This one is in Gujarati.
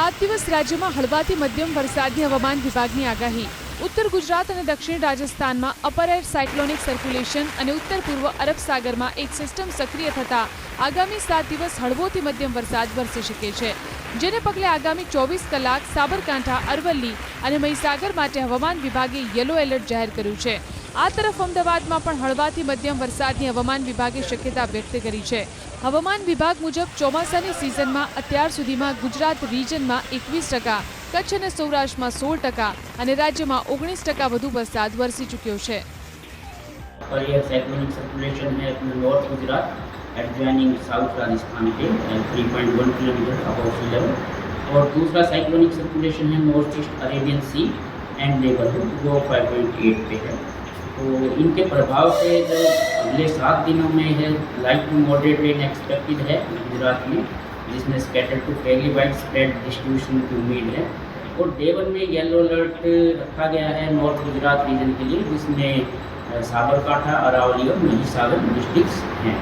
સાત દિવસ રાજ્યમાં હળવાથી મધ્યમ વરસાદની હવામાન વિભાગની આગાહી. ઉત્તર ગુજરાત અને દક્ષિણ રાજસ્થાનમાં અપર એર સાયક્લોનિક સર્ક્યુલેશન અને ઉત્તર પૂર્વ અરબ સાગરમાં એક સિસ્ટમ સક્રિય થતા આગામી સાત દિવસ હળવોથી મધ્યમ વરસાદ વરસી શકે છે જેને પગલે આગામી ચોવીસ કલાક સાબરકાંઠા અરવલ્લી અને મહીસાગર માટે હવામાન વિભાગે યલો એલર્ટ જાહેર કર્યું છે આ તરફ અમદાવાદમાં પણ હળવાથી મધ્યમ વરસાદની હવામાન વિભાગે શક્યતા વ્યક્ત કરી છે હવામાન વિભાગ મુજબ ચોમાસાની સિઝનમાં અત્યાર સુધીમાં ગુજરાત રિજનમાં એકવીસ ટકા કચ્છ અને સૌરાષ્ટ્રમાં સોળ ટકા અને રાજ્યમાં ઓગણીસ ટકા વધુ વરસાદ વરસી ચૂક્યો છે और यह साइक्लोनिक सर्कुलेशन है अपने north Gujarat adjoining south Rajasthan के three point one kilometre above sea level और दूसरा साइक्लोनिक सर्कुलेशन है north east Arabian sea and neighbourhood वो फाइव पॉइंट एट पे है। तो इनके प्रभाव से जो अगले सात दिनों में है light to moderate rain expected है गुजरात में, जिसमें scatter to fairly wide spread distribution की उम्मीद है। और डे वन में येलो अलर्ट रखा गया है नॉर्थ गुजरात रीजन के लिए, जिसमें साबरकांठा, अरावली और महिसागर डिस्ट्रिक्ट्स हैं।